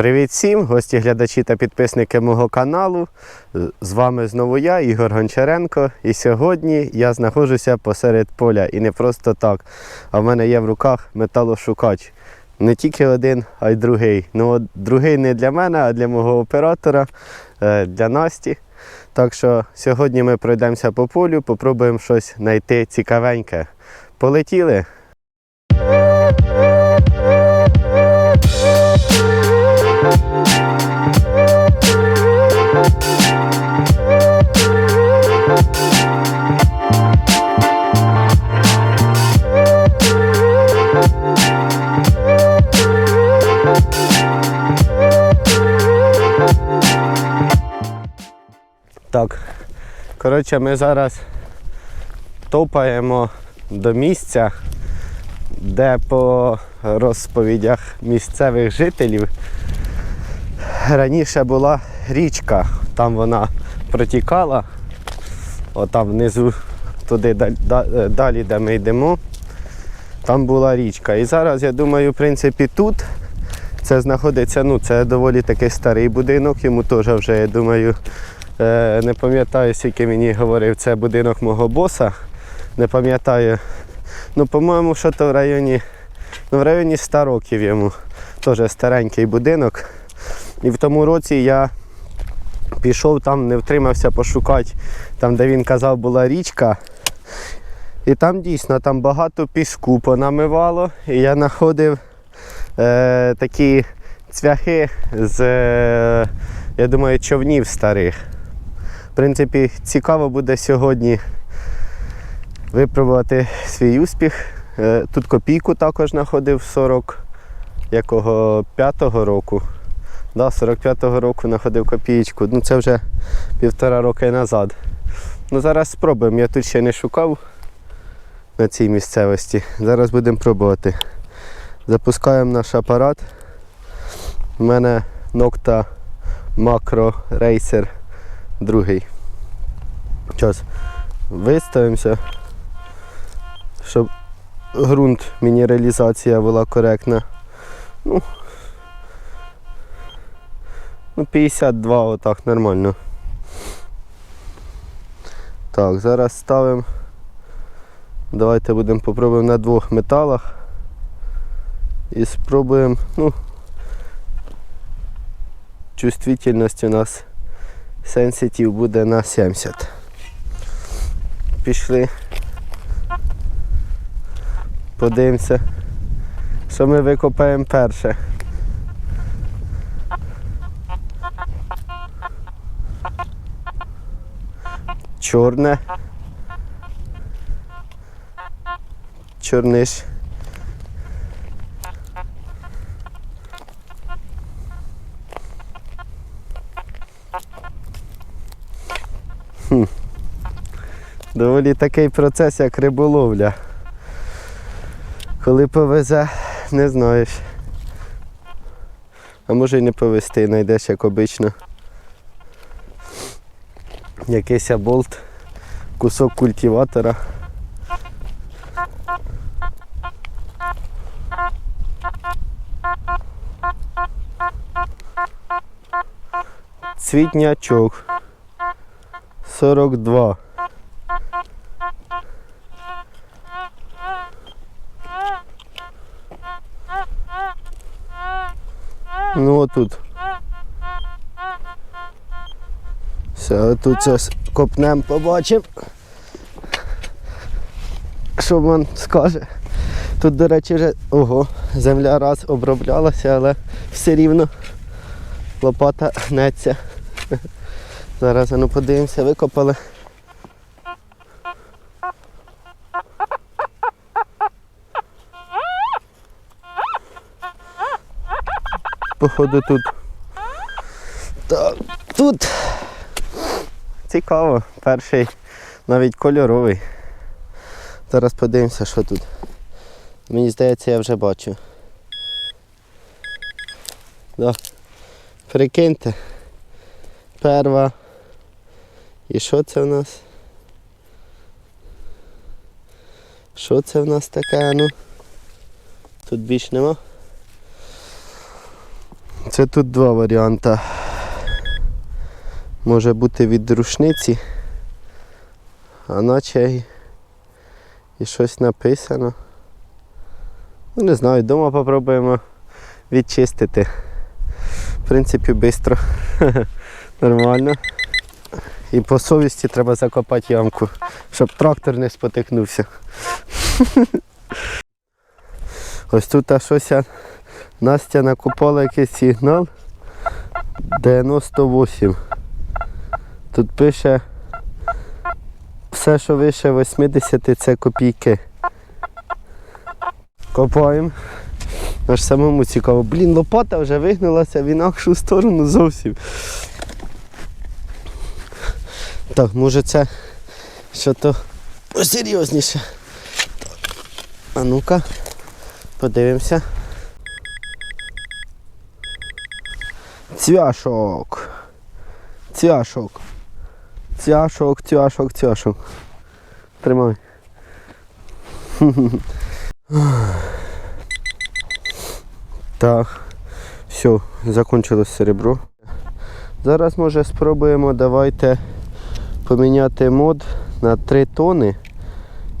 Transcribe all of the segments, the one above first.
Привіт всім, гості, глядачі та підписники мого каналу. З вами знову я, Ігор Гончаренко. І сьогодні я знаходжуся посеред поля. І не просто так. А в мене є в руках металошукач. Не тільки один, а й другий. Ну, от другий не для мене, а для мого оператора, е, для Насті. Так що сьогодні ми пройдемося по полю, попробуємо щось знайти цікавеньке. Полетіли! Коротше, ми зараз топаємо до місця, де по розповідях місцевих жителів раніше була річка. Там вона протікала, отам внизу, туди далі, де ми йдемо, там була річка. І зараз, я думаю, в принципі, тут це знаходиться, ну, це доволі такий старий будинок, йому теж вже, я думаю, Е, не пам'ятаю, скільки мені говорив, це будинок мого боса. Не пам'ятаю. Ну, по-моєму, що то в районі, ну, в районі 100 років йому. Теж старенький будинок. І в тому році я пішов там, не втримався пошукати, там, де він казав, була річка. І там дійсно там багато піску понамивало. І я знаходив е, такі цвяхи з, е, я думаю, човнів старих. Принципі, цікаво буде сьогодні випробувати свій успіх. Е, Тут копійку також знаходив 40 якого 5-го року. Да, 45-го року знаходив копієчку. Ну це вже півтора роки назад. Ну зараз спробуємо. Я тут ще не шукав на цій місцевості. Зараз будемо пробувати. Запускаємо наш апарат. У мене Nocta Macro Racer другий. Зараз виставимося, щоб ґрунт мінералізація була коректна. Ну, ну 52 отак нормально. Так, зараз ставимо. Давайте будемо попробуємо на двох металах. І спробуємо, ну, чувствительність у нас сенситив буде на 70. Пішли. Подивимося, що ми викопаємо перше. Чорне. Чорниш. Доволі такий процес, як риболовля. Коли повезе, не знаєш. А може й не повезти, знайдеш як обично. Якийсь болт, кусок культиватора. Цвітнячок. 42. Ну отут. Все, тут зараз копнем, побачимо. Що він скаже. Тут, до речі, вже ого, земля раз оброблялася, але все рівно лопата гнеться. Зараз ну подивимося, викопали. Походу тут. Так, тут цікаво, перший навіть кольоровий. Зараз подивимося, що тут. Мені здається, я вже бачу. Да. Прикиньте. Перва. І що це в нас? Що це в нас таке? Ну? Тут більш нема. Це тут два варіанти. Може бути від рушниці, а наче і, щось написано. Ну не знаю, вдома попробуємо відчистити. В принципі, швидко. Нормально. І по совісті треба закопати ямку, щоб трактор не спотикнувся. Ось тут щось Настя накопала якийсь сигнал 98. Тут пише все, що вище 80 це копійки. Копаємо. Аж самому цікаво. Блін, лопата вже вигнулася в інакшу сторону зовсім. Так, може це що то серйозніше. А ну-ка, подивимося. Цвяшок. Цвяшок. Цвяшок, цвяшок, цвяшок. Тримай. Так, все, закончилось серебро. Зараз може спробуємо давайте поміняти мод на 3 тони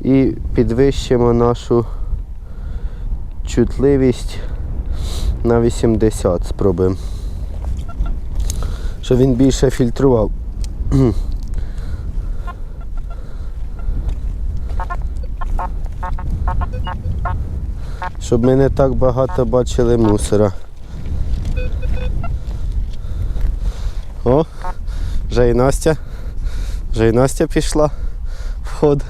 і підвищимо нашу чутливість на 80. Спробуємо. Щоб він більше фільтрував. Щоб ми не так багато бачили мусора. О, вже і Настя. Вже і Настя пішла в ход.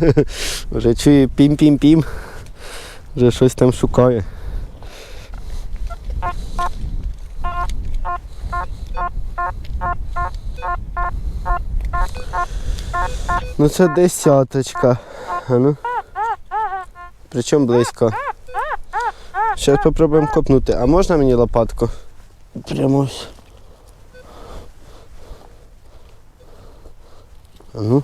Вже чує пім-пім-пім. Вже щось там шукає. Ну це десяточка. А ну. Причому близько. Зараз спробуємо копнути. А можна мені лопатку? Прямо ось. А ну.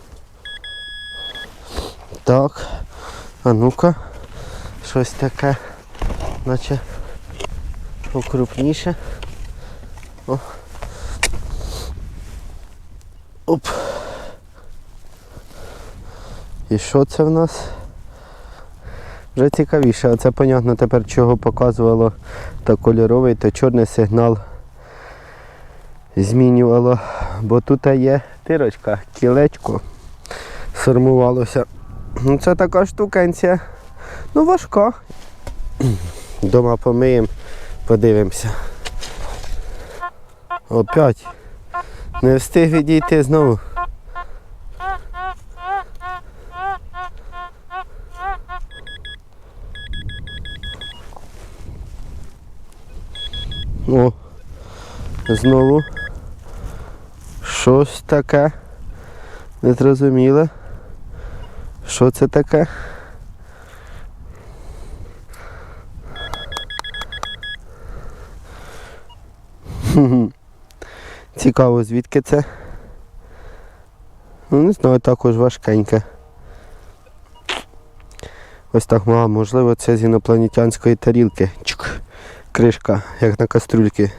Так. А ну-ка. Щось таке. Наче покрупніше. О. Оп. І що це в нас? Вже цікавіше, а це понятно тепер чого показувало та кольоровий, то чорний сигнал змінювало. Бо тут є тирочка, кілечко сформувалося. Ну це така штукенція. Ну важка. Дома помиємо, подивимося. Опять. Не встиг відійти знову. О, знову щось таке. Незрозуміле. Що це таке? Цікаво, звідки це? Ну, не знаю, також важкеньке. Ось так, а, можливо, це з інопланетянської тарілки. Чук. Кришка, як на кастрюльки.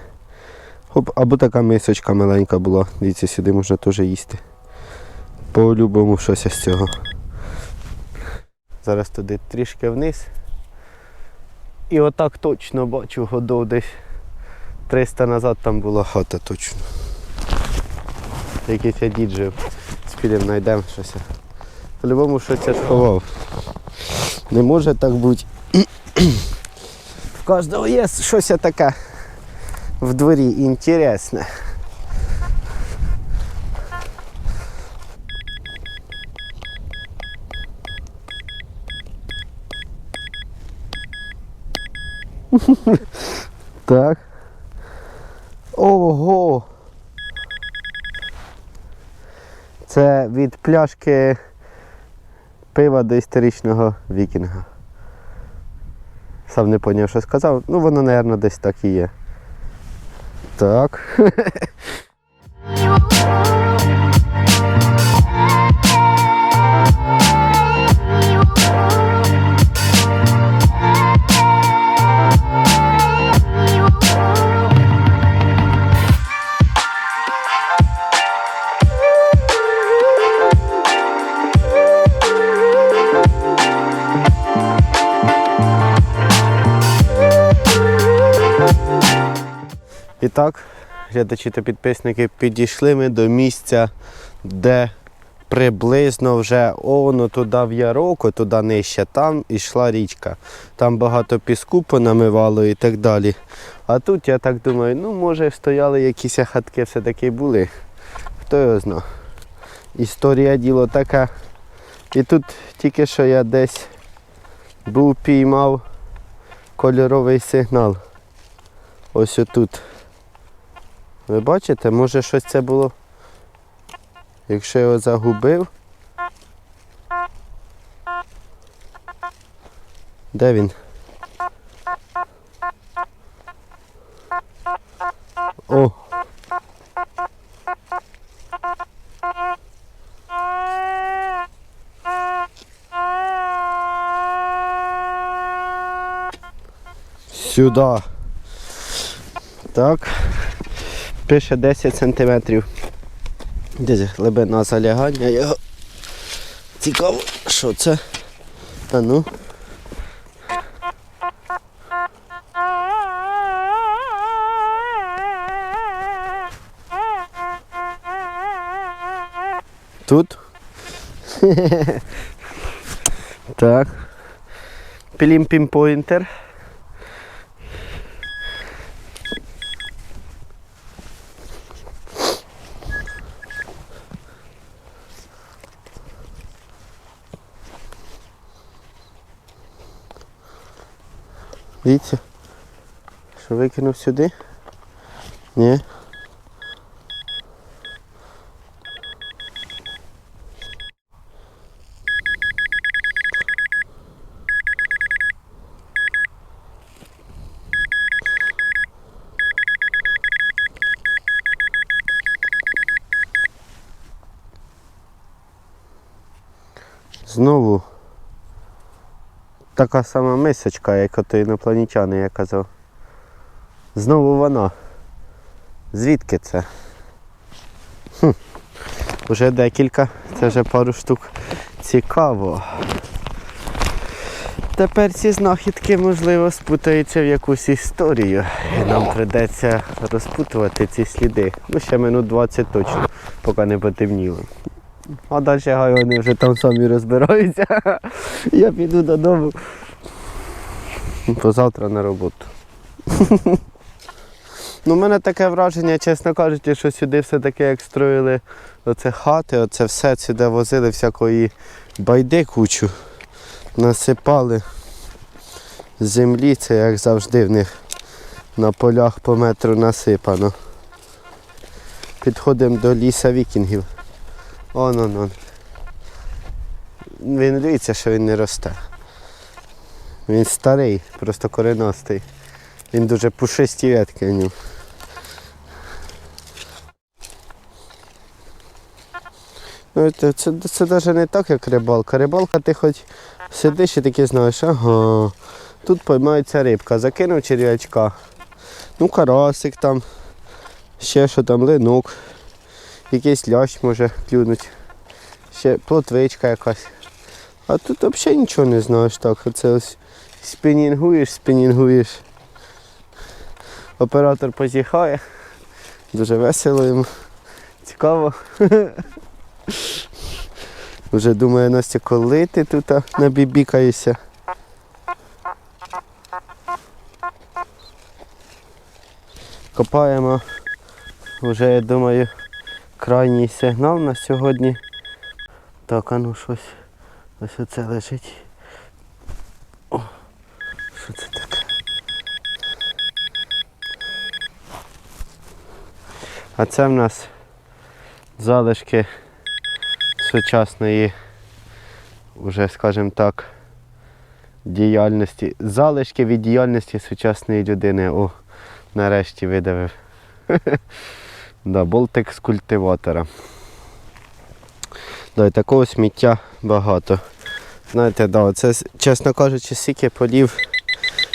Оп, або така мисочка маленька була. Дивіться, сюди можна теж їсти. По-любому щось із цього. Зараз туди трішки вниз. І отак точно бачу годов десь 300 назад там була хата точно. Якийсь я дід жив. Спілем знайдемо щось. По-любому щось я сховав. Не може так бути. В кожного є щось таке в дворі інтересне. Так. Ого! Це від пляшки пива до історичного вікінга. Сам не зрозумів, що сказав. Ну воно, мабуть, десь так і є. Так. так, глядачі та підписники, підійшли ми до місця, де приблизно вже оно туди в Яроко, туди нижче, там йшла річка. Там багато піску понамивало і так далі. А тут я так думаю, ну може стояли якісь хатки все-таки були. Хто його зна. Історія діло така. І тут тільки що я десь був піймав кольоровий сигнал. Ось отут. Ви бачите, може щось це було. Якщо його загубив. Де він? О! Сюди. Так. Пише 10 сантиметрів. Десь глибина залягання його. Цікаво, що це? А ну. Тут. так. Пілім Дивіться, що викинув сюди? Ні. Знову така сама мисочка, як ото інопланетяни, я казав. Знову вона. Звідки це? Хм. Уже декілька, це вже пару штук. Цікаво. Тепер ці знахідки, можливо, спутаються в якусь історію. І нам прийдеться розпутувати ці сліди. Ну, ще минут 20 точно, поки не потемніло. А далі хай вони вже там самі розбираються. Я піду додому. Позавтра на роботу. Ну, у мене таке враження, чесно кажучи, що сюди все-таки як строїли оце хати, оце все сюди возили всякої байди кучу. Насипали землі, це як завжди в них на полях по метру насипано. Підходимо до ліса вікінгів. Он, он, он. Він дивиться, що він не росте. Він старий, просто коренастий. Він дуже пушисті ветки в ньому. Ну, це, це, це навіть не так, як рибалка. Рибалка ти хоч сидиш і таки знаєш, ага, тут поймається рибка, закинув черв'ячка. Ну, карасик там, ще що там, линок, якийсь лящ може клюнуть, ще плотвичка якась. А тут взагалі нічого не знаєш так. Оце ось спінінгуєш, спінінгуєш. Оператор позіхає. Дуже весело йому. Цікаво. Вже думає Настя, коли ти тут набібікаєшся. Копаємо. Вже, я думаю, крайній сигнал на сьогодні. Так, а ну щось. Ось оце лежить. О, що це таке? А це в нас залишки сучасної, уже, скажімо так, діяльності. Залишки від діяльності сучасної людини. О, нарешті видавив. да, болтик з культиватора. Да, і такого сміття багато. Знаєте, да, це, чесно кажучи, стільки полів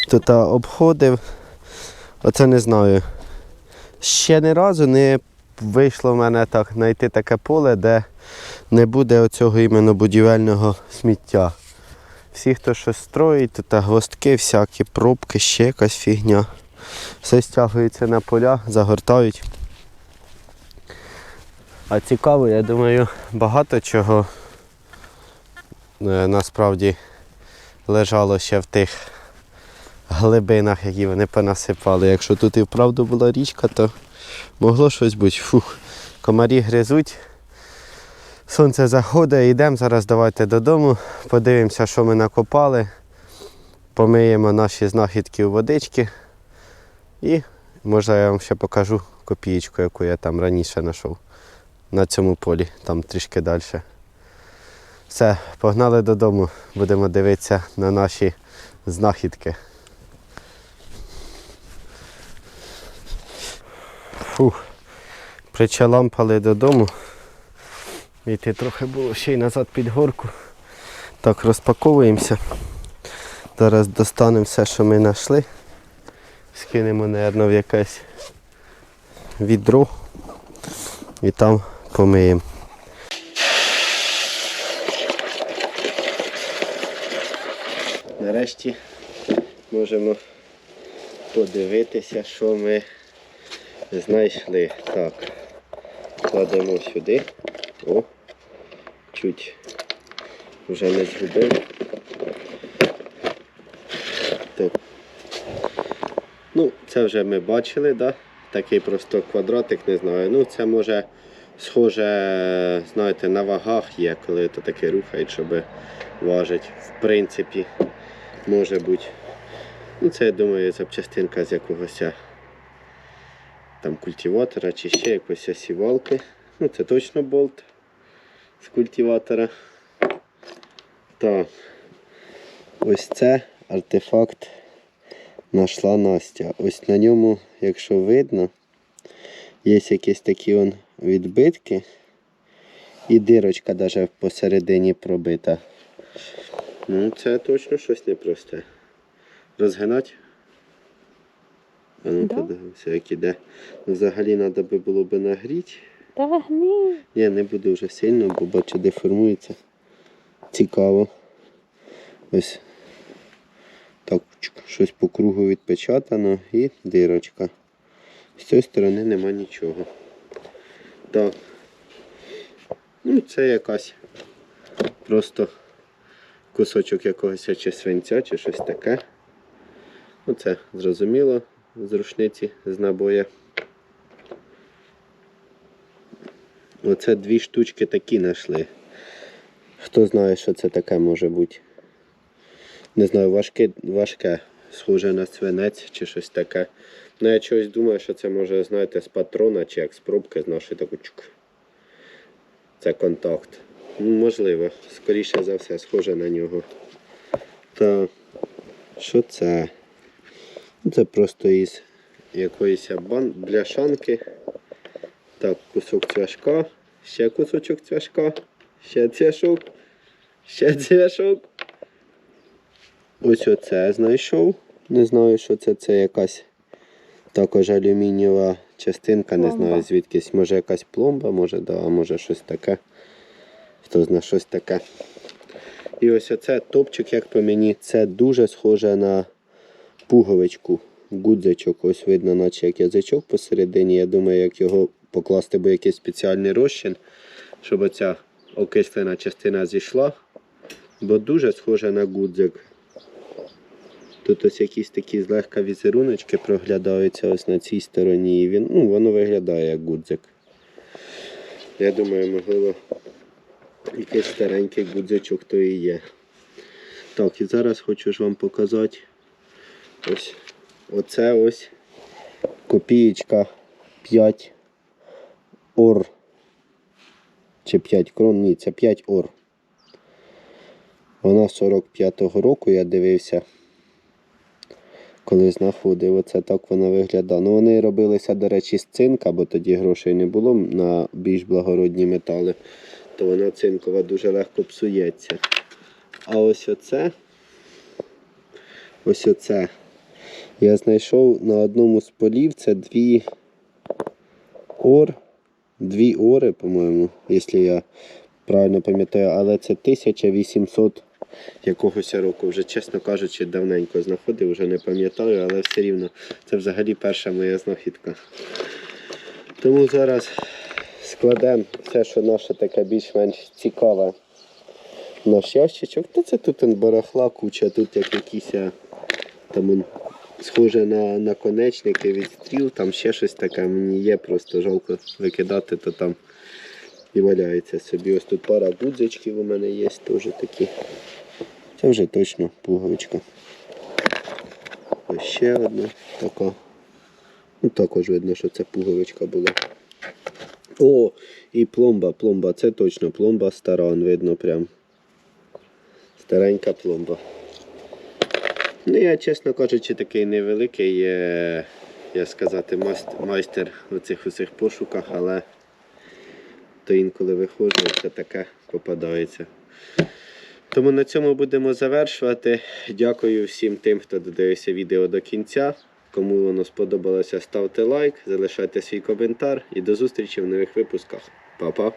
тут обходив. Оце не знаю. Ще ні разу не вийшло в мене так знайти таке поле, де не буде оцього іменно будівельного сміття. Всі, хто щось строїть, тут гвоздки, всякі пробки, ще якась фігня. все стягується на поля, загортають. А цікаво, я думаю, багато чого е, насправді лежало ще в тих глибинах, які вони понасипали. Якщо тут і вправду була річка, то могло щось бути. Фух, комарі гризуть. Сонце заходить, йдемо зараз давайте додому, подивимося, що ми накопали, помиємо наші знахідки у водички і може я вам ще покажу копієчку, яку я там раніше знайшов на цьому полі, там трішки далі. Все, погнали додому, будемо дивитися на наші знахідки. Фух, причалампали додому. Йти трохи було ще й назад під горку. Так, розпаковуємося. Зараз достанемо все, що ми знайшли. Скинемо, мабуть, в якесь відро і там помиємо. Нарешті можемо подивитися, що ми знайшли. Так, кладемо сюди. О, чуть вже не згубив. Так. Ну, це вже ми бачили, да? такий просто квадратик, не знаю. Ну, це може схоже, знаєте, на вагах є, коли то таке рухають, щоб важить. В принципі, може бути. Ну, це, я думаю, запчастинка з якогось там культиватора чи ще якоїсь сівалки. Ну, це точно болт з культиватора. Так. Ось це артефакт знайшла Настя. Ось на ньому, якщо видно, є якісь такі он відбитки і дирочка навіть посередині пробита. Ну, це точно щось непросте. Розгинати? А ну Да. подивимося, як іде. Ну, Взагалі треба би було б нагріти. Та. Ні, не буду вже сильно, бо бачу, деформується. Цікаво. Ось так, щось по кругу відпечатано і дирочка. З цієї сторони нема нічого. Так. Ну, це якась просто кусочок якогось чи свинця, чи щось таке. Ну, це зрозуміло з рушниці з набоя. Оце дві штучки такі знайшли. Хто знає, що це таке може бути. Не знаю, важке, важке, схоже на свинець чи щось таке. Ну, я чогось думаю, що це може, знаєте, з патрона чи як з пробки з нашої таку. Це контакт. Ну, можливо, скоріше за все, схоже на нього. Та що це? Ну, Це просто із якоїсь бан... бляшанки. Так, кусок цвяшка, ще кусочок цвяшка, ще цвяшок, ще цвяшок. Ось оце знайшов. Не знаю, що це. Це якась також алюмінієва частинка, не знаю звідкись. Може якась пломба, може, да, а може щось таке. Хто знає щось таке. І ось оце топчик, як по мені, це дуже схоже на пуговичку. Гудзичок, ось видно, наче як язичок посередині. Я думаю, як його покласти, бо якийсь спеціальний розчин, щоб оця окислена частина зійшла. Бо дуже схоже на гудзик. Тут ось якісь такі злегка візеруночки проглядаються ось на цій стороні. І він, ну, воно виглядає як гудзик. Я думаю, можливо, якийсь старенький гудзичок то і є. Так, і зараз хочу ж вам показати ось оце ось копієчка 5 ор. Чи 5 крон, ні, це 5 ор. Вона 45-го року, я дивився, коли знаходив. Оце так вона виглядає. Ну, вони робилися, до речі, з цинка, бо тоді грошей не було на більш благородні метали, то вона цинкова дуже легко псується. А ось оце, ось оце. Я знайшов на одному з полів це дві ор, дві ори, по-моєму, якщо я правильно пам'ятаю, але це 1800 якогось року. Вже, чесно кажучи, давненько знаходив, вже не пам'ятаю, але все рівно це взагалі перша моя знахідка. Тому зараз складемо все, що наше таке більш-менш цікаве. Наш ящичок. Та це тут барахла, куча, тут як якісь там он, схоже на наконечники від стріл, там ще щось таке мені є, просто жалко викидати, то там і валяється собі. Ось тут пара гудзичків у мене є теж такі. Це вже точно пуговичка. Ось ще одна така. Ну, також видно, що це пуговичка була. О, і пломба, пломба, це точно пломба стара, видно прям. Старенька пломба. Ну, я, чесно кажучи, такий невеликий, е, я сказати, майстер у цих усіх пошуках, але то інколи виходжу, це таке попадається. Тому на цьому будемо завершувати. Дякую всім тим, хто додивився відео до кінця. Кому воно сподобалося, ставте лайк, залишайте свій коментар і до зустрічі в нових випусках. Па-па!